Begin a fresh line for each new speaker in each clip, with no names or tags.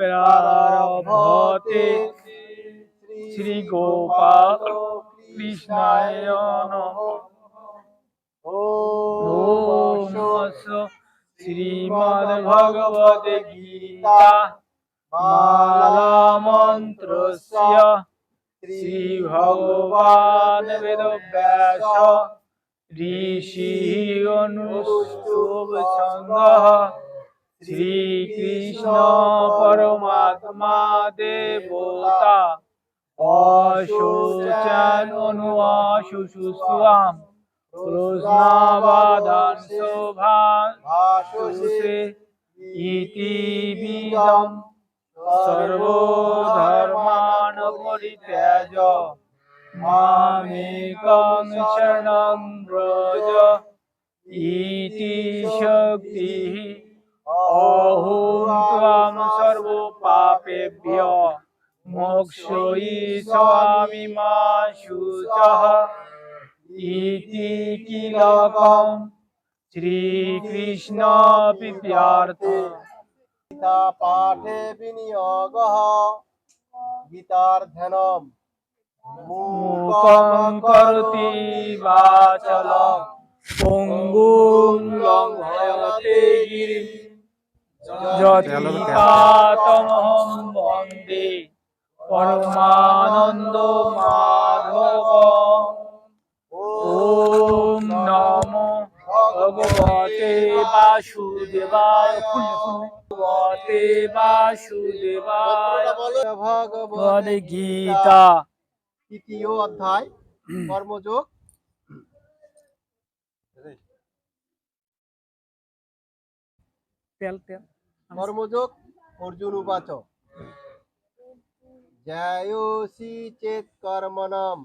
প্রারভতে শ্রী গোপাল কৃষ্ণায় নমঃ। ওম নমঃ শ্রীমদ্ ভগবদ গীতা মালা মন্ত্রস্য শ্রী ভগবান বেদব্যাস ঋষি অনুষ্ঠুব ছন্দঃ শ্রীকৃষ্ণ পরমাত্মা দেবতা। অশোচন অনুয়াশুশুস্বাম কৃষ্ণাবাদান শোভাশুষে ইতি বিদম সর্বধর্মান পরিত্যাজ মামেকং শরণং ব্রজ। ইতি শক্তি অহং ত্বাম সর্বপাপেভ্য। মোক্ষয়িষ্যামি মা শুচः ইতি কিলকম শ্রীকৃষ্ণ পিপ্যার্থ
গীতা পাঠে বিনিয়োগः গীতার্ধনম।
মুখং করতি বাচলম। পঙ্গুং লঙ্ঘয়তে গিরিম। বন্দে পরমানন্দ মাধব ওম নমো ভগবতে বাসুদেবায় ভগবতে বাসুদেবায় ভগবদ গীতা
তৃতীয় অধ্যায় কর্মযোগ
তেল তেল
কর্মযোগ অর্জুন উবাচ জ্যায়োসি চেত কর্মণম।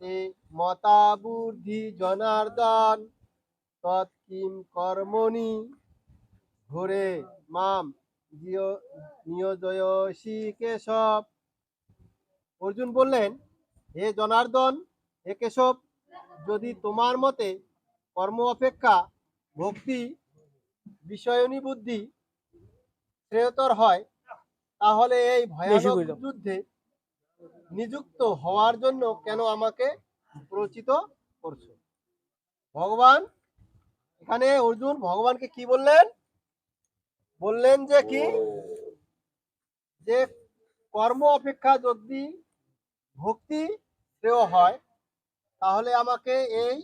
তে মতা বুদ্ধি জনার্দন তৎকিম কর্মণি? ঘোরে মাম নিয়োজয়সি কেশব। অর্জুন বললেন, হে জনার্দন, হে কেশব, যদি তোমার মতে কর্ম অপেক্ষা, ভক্তি, বিষয়নী বুদ্ধি শ্রেয়তর হয় তাহলে এই ভয়ানক যুদ্ধে নিযুক্ত হওয়ার জন্য কেন আমাকে প্রচিত করছ? ভগবান এখানে অর্জুন ভগবানকে কি বললেন? বললেন যে কি? যে কর্ম অপেক্ষা যদি ভক্তি শ্রেয় হয় তাহলে আমাকে এই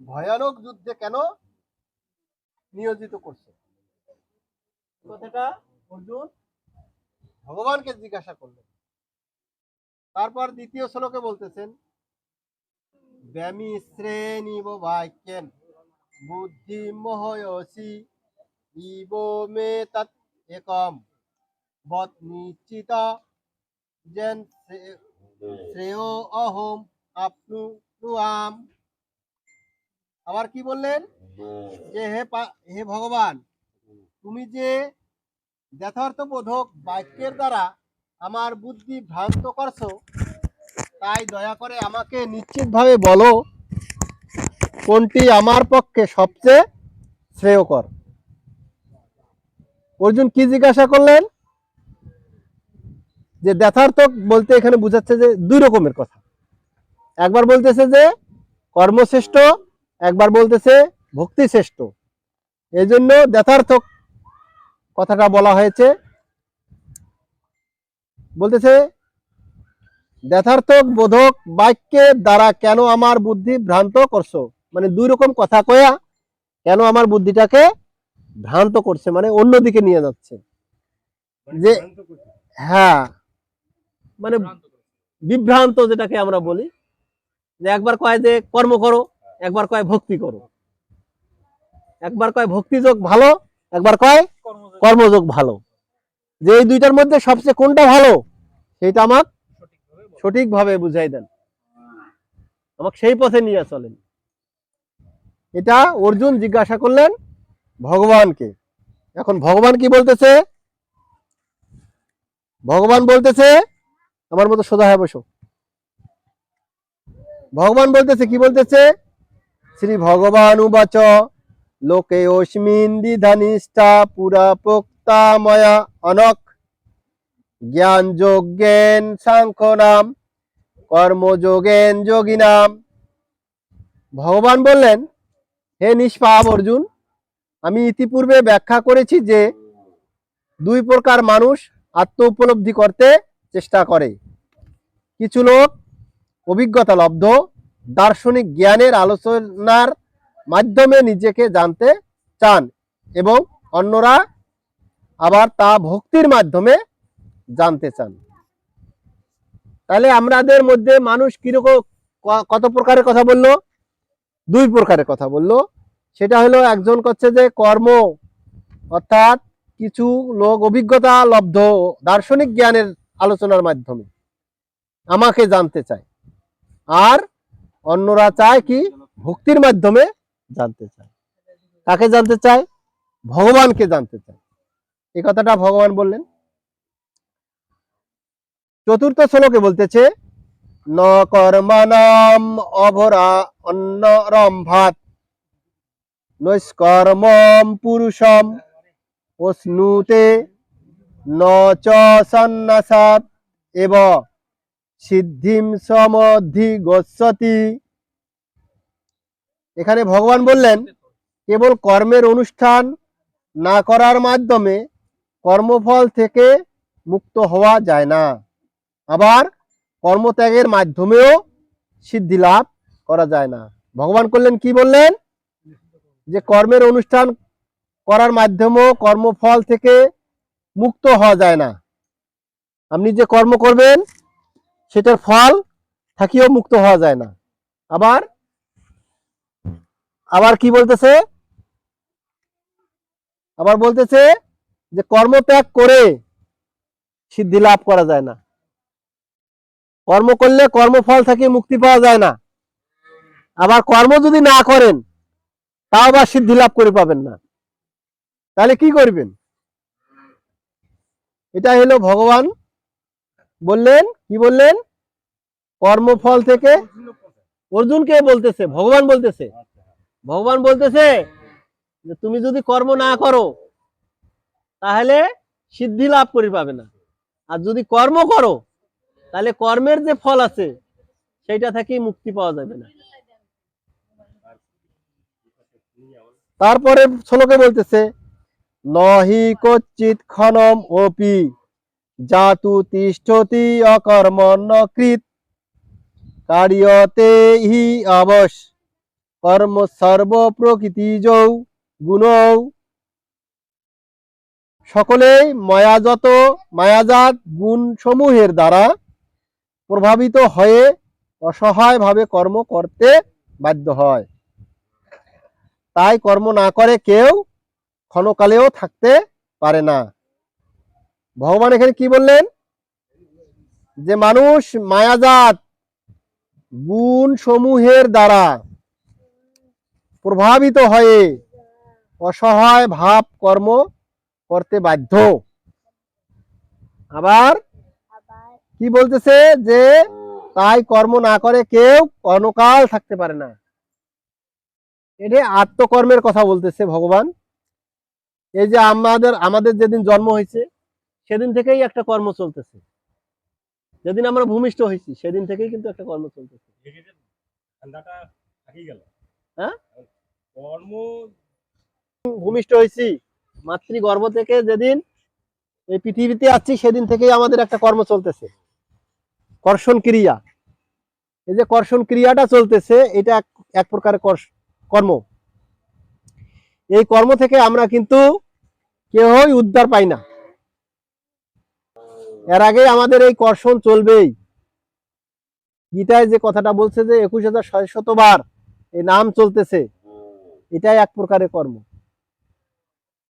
ভয়ানক যুদ্ধে কেন নিয়োজিত করছে? কথাটা অর্জুন ভগবানকে জিজ্ঞাসা করলেন। তারপর দ্বিতীয় শ্লোকে বলতেছেন ব্যামি শ্রেণীব বাক্যেন বুদ্ধি মহয়সি ইব মে তৎ একম বত নিশ্চিত যেন শ্রে- শ্রেয় অহম আপনু আম আবার কি বললেন? যে হে পা- হে ভগবান তুমি যে যথার্থবোধক বাক্যের দ্বারা আমার বুদ্ধি ভ্রান্ত করছ, তাই দয়া করে আমাকে নিশ্চিতভাবে বলো কোনটি আমার পক্ষে সবচেয়ে শ্রেয়কর। অর্জুন কি জিজ্ঞাসা করলেন? যে যথার্থক বলতে এখানে বোঝাচ্ছে যে দুই রকমের কথা। একবার বলতেছে যে কর্মশ্রেষ্ঠ, একবার বলতেছে ভক্তি শ্রেষ্ঠ এই জন্য যথার্থক কথাটা বলা হয়েছে। বলতেছে যথার্থক বোধক বাক্যের দ্বারা কেন আমার বুদ্ধি ভ্রান্ত করছ? মানে দুই রকম কথা কয়া কেন আমার বুদ্ধিটাকে ভ্রান্ত করছে মানে অন্যদিকে নিয়ে যাচ্ছে। যে হ্যাঁ মানে বিভ্রান্ত যেটাকে আমরা বলি। যে একবার কয় যে কর্ম করো একবার কয় ভক্তি করো। একবার কয় ভক্তিযোগ ভালো একবার কয় কর্মযোগ ভালো। যে এই দুইটার মধ্যে সবচেয়ে কোনটা ভালো, সেটা আমাক সঠিকভাবে বুঝাই দেন। আমাকে সেই পথে নিয়ে চলেন। এটা অর্জুন জিজ্ঞাসা করলেন ভগবানকে। এখন ভগবান কি বলতেছে? ভগবান বলতেছে, আমার মতো সোজা হয়ে বসো। ভগবান বলতেছে, কি বলতেছে? শ্রী ভগবান উবাচ। লোকে অস্মিন দ্বিধানিষ্ঠা পুরা পোক্ত চিন্তাময়া অনক। জ্ঞান যোগেন সাংখ্য নাম কর্মযোগেন যোগী নাম ভগবান বললেন, হে নিষ্পাপ অর্জুন, আমি ইতিপূর্বে ব্যাখ্যা করেছি যে দুই প্রকার মানুষ আত্ম উপলব্ধি করতে চেষ্টা করে। কিছু লোক অভিজ্ঞতা লব্ধ, দার্শনিক জ্ঞানের আলোচনার মাধ্যমে নিজেকে জানতে চান এবং অন্যরা আবার তা ভক্তির মাধ্যমে জানতে চান। তাহলে আমাদের মধ্যে মানুষ কীরকম কত প্রকারের কথা বলল? দুই প্রকারের কথা বলল। সেটা হলো একজন করছে যে কর্ম, অর্থাৎ কিছু লোক অভিজ্ঞতা লব্ধ, দার্শনিক জ্ঞানের আলোচনার মাধ্যমে আমাকে জানতে চায়। আর অন্যরা চায় কি? ভক্তির মাধ্যমে জানতে চায়। কাকে জানতে চায়? ভগবানকে জানতে চায়। এই কথাটা ভগবান বললেন। চতুর্থ শ্লোকে বলতেছে, ন কর্মণাম অভরা অন্ন রম্ভাত, নৈষ্কর্মম পুরুষম অশ্নুতে ন চ সন্ন্যাসাত এব সিদ্ধিম সমধি গচ্ছতি এখানে ভগবান বললেন, কেবল কর্মের অনুষ্ঠান না করার মাধ্যমে কর্মফল থেকে মুক্ত হওয়া যায় না। আবার কর্মত্যাগের মাধ্যমেও সিদ্ধি লাভ করা যায় না। ভগবান করলেন, কি বললেন? যে কর্মের অনুষ্ঠান করার মাধ্যমেও কর্মফল থেকে মুক্ত হওয়া যায় না। আপনি যে কর্ম করবেন, সেটার ফল থাকিও মুক্ত হওয়া যায় না। আবার আবার কি বলতেছে? আবার বলতেছে যে কর্মত্যাগ করে সিদ্ধি লাভ করা যায় না। কর্ম করলে কর্মফল থেকে মুক্তি পাওয়া যায় না। আবার কর্ম যদি না করেন, তাও আবার সিদ্ধি লাভ করে পাবেন না। তাহলে কি করবেন? এটা হলো ভগবান বললেন, কি বললেন? কর্মফল থেকে অর্জুনকে বলতেছে, ভগবান বলতেছে ভগবান বলতেছে যে তুমি যদি কর্ম না করো, তাহলে সিদ্ধি লাভ করে পাবে না। আর যদি কর্ম করো, তাহলে কর্মের যে ফল আছে, সেইটা থেকেই মুক্তি পাওয়া যাবে না। তারপরে শ্লোকে বলতেছে, নহি কচ্চিত ক্ষণম অপি জাতু তিষ্ঠতি অকর্মণ্য কৃত, কার্যতে হি অবশ কর্ম সর্ব প্রকৃতি যৌ গুণৌ। সকলেই মায়াজত মায়াজাত গুণ সমূহের দ্বারা প্রভাবিত হয়ে অসহায়ভাবে কর্ম করতে বাধ্য হয়। তাই কর্ম না করে কেউ ক্ষণকালেও থাকতে পারে না। ভগবান এখানে কি বললেন? যে মানুষ মায়াজাত গুণ সমূহের দ্বারা প্রভাবিত হয়ে অসহায় ভাব কর্ম করতে বাধ্য। আবার কি বলতেছে যে, তাই কর্ম না করে কেউ অনকাল থাকতে পারে না। এটা আত্মকর্মের কথা বলতেছে ভগবান। এই যে আমাদের আমাদের যেদিন জন্ম হয়েছে, সেদিন থেকেই একটা কর্ম চলতেছে। যেদিন আমরা ভূমিষ্ঠ হয়েছি, সেদিন থেকেই কিন্তু একটা কর্ম চলতেছে।
ঠান্ডাটা গেল।
হ্যাঁ?
কর্ম
ভূমিষ্ঠ হয়েছি। মাতৃগর্ভ থেকে যেদিন এই পৃথিবীতে আছি সেদিন থেকেই আমাদের একটা কর্ম চলতেছে। কর্ষণ ক্রিয়া। এই যে কর্ষণ ক্রিয়াটা চলতেছে এটা এক কর্ষ- কর্ম। এই কর্ম থেকে আমরা কিন্তু কেউই উদ্ধার পাই না। এর আগে আমাদের এই কর্ষণ চলবেই। গীতায় যে কথাটা বলছে যে একুশ হাজার ছয় শতবার এই নাম চলতেছে। এটাই এক প্রকারের কর্ম।